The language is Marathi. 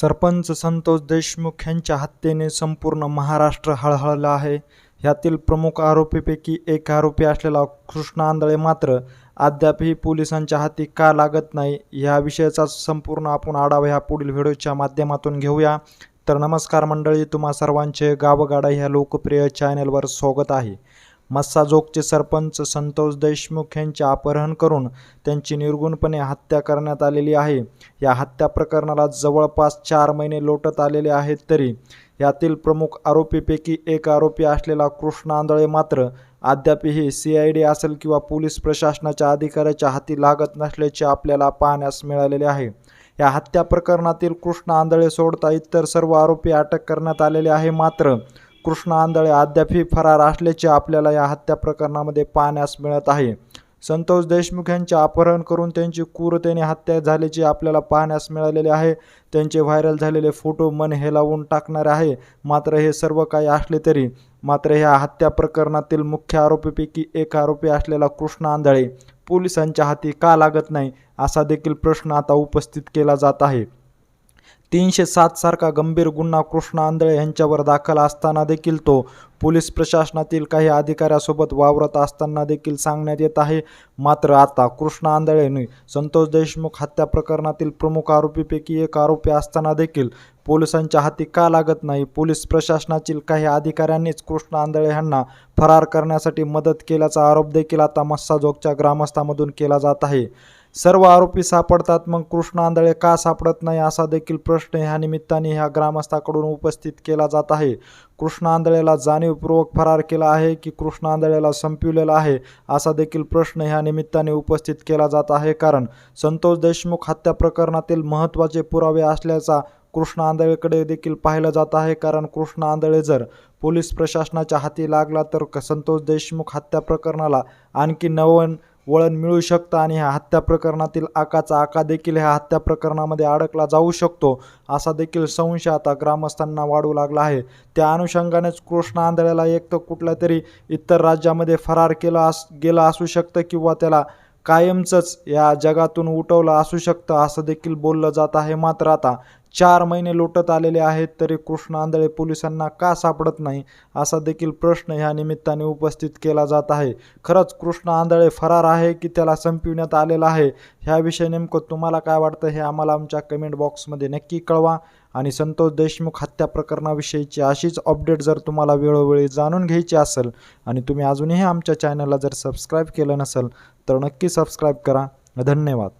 सरपंच संतोष देशमुख यांच्या हत्येने संपूर्ण महाराष्ट्र हळहळला आहे. यातील प्रमुख आरोपीपैकी एक आरोपी असलेला कृष्ण आंधळे मात्र अद्यापही पोलिसांच्या हाती का लागत नाही या विषयाचा संपूर्ण आपण आढावा ह्या पुढील व्हिडिओच्या माध्यमातून घेऊया. तर नमस्कार मंडळी तुम्हा सर्वांचे गावगाडा ह्या लोकप्रिय चॅनलवर स्वागत आहे. मस्साजोगचे सरपंच संतोष देशमुख यांचे अपहरण करून त्यांची निर्गुणपणे हत्या करण्यात आलेली आहे. या हत्या प्रकरणाला जवळपास चार महिने लोटत आलेले आहेत तरी यातील प्रमुख आरोपीपैकी एक आरोपी असलेला कृष्ण आंधळे मात्र अद्यापही सी आय डी असेल किंवा पोलीस प्रशासनाच्या अधिकाऱ्याच्या हाती लागत नसल्याचे आपल्याला पाहण्यास मिळालेले आहे. या हत्या प्रकरणातील कृष्ण आंधळे सोडता इतर सर्व आरोपी अटक करण्यात आलेले आहे. मात्र कृष्ण आंधळे अद्यापही फरार असल्याचे आपल्याला या हत्या प्रकरणामध्ये पाहण्यास मिळत आहे. संतोष देशमुख यांचे अपहरण करून त्यांची क्रूरतेने हत्या झाल्याचे आपल्याला पाहण्यास मिळालेले आहे. त्यांचे व्हायरल झालेले फोटो मन हेलावून टाकणारे आहे. मात्र हे सर्व काही असले तरी मात्र ह्या हत्या प्रकरणातील मुख्य आरोपीपैकी एक आरोपी असलेला कृष्ण आंधळे पोलिसांच्या हाती का लागत नाही असा देखील प्रश्न आता उपस्थित केला जात आहे. तीनशे सातसारखा गंभीर गुन्हा कृष्ण आंधळे यांच्यावर दाखल असताना देखील तो पोलीस प्रशासनातील काही अधिकाऱ्यासोबत वावरत असताना देखील सांगण्यात येत आहे. मात्र आता कृष्ण आंधळेने संतोष देशमुख हत्या प्रकरणातील प्रमुख आरोपीपैकी एक आरोपी असताना देखील पोलिसांच्या हाती का लागत नाही? पोलीस प्रशासनातील काही अधिकाऱ्यांनीच कृष्ण आंधळे यांना फरार करण्यासाठी मदत केल्याचा आरोप देखील आता मस्साजोगच्या ग्रामस्थामधून केला जात आहे. सर्व आरोपी सापडतात मग कृष्ण आंधळे का सापडत नाही असा देखील प्रश्न ह्या निमित्ताने ह्या ग्रामस्थाकडून उपस्थित केला जात आहे. कृष्ण आंधळेला जाणीवपूर्वक फरार केला आहे की कृष्ण आंधळेला संपविलेला आहे असा देखील प्रश्न ह्या निमित्ताने उपस्थित केला जात आहे. कारण संतोष देशमुख हत्या प्रकरणातील महत्त्वाचे पुरावे असल्याचा कृष्ण आंधळेकडे देखील पाहिलं जात आहे. कारण कृष्ण आंधळे जर पोलीस प्रशासनाच्या हाती लागला तर क- संतोष देशमुख हत्या प्रकरणाला आणखी नवन वळण मिळू शकतं आणि ह्या हत्या प्रकरणातील आकाचा आका देखील ह्या हत्या प्रकरणामध्ये अडकला जाऊ शकतो असा देखील संशय आता ग्रामस्थांना वाढू लागला आहे. त्या अनुषंगानेच कृष्ण आंधळ्याला एक तर कुठल्या तरी इतर राज्यामध्ये फरार केलं अस गेलं असू शकतं किंवा त्याला कायमचंच या जगातून उठवलं असू शकतं असं देखील बोललं जात आहे. मात्र आता चार महिने लोटत आलेले आहेत तरी कृष्ण आंधळे पोलिसांना का सापडत नाही असा देखील प्रश्न ह्या निमित्ताने उपस्थित केला जात आहे. खरंच कृष्ण आंधळे फरार आहे की त्याला संपविण्यात आलेला आहे? ह्याविषयी नेमकं तुम्हाला काय वाटतं हे आम्हाला आमच्या कमेंट बॉक्समध्ये नक्की कळवा. आणि संतोष देशमुख हत्या प्रकरणाविषयीची अशीच अपडेट जर तुम्हाला वेळोवेळी जाणून घ्यायची असेल आणि तुम्ही अजूनही आमच्या चॅनलला जर सबस्क्राईब केलं नसेल तर नक्की सबस्क्राईब करा. धन्यवाद.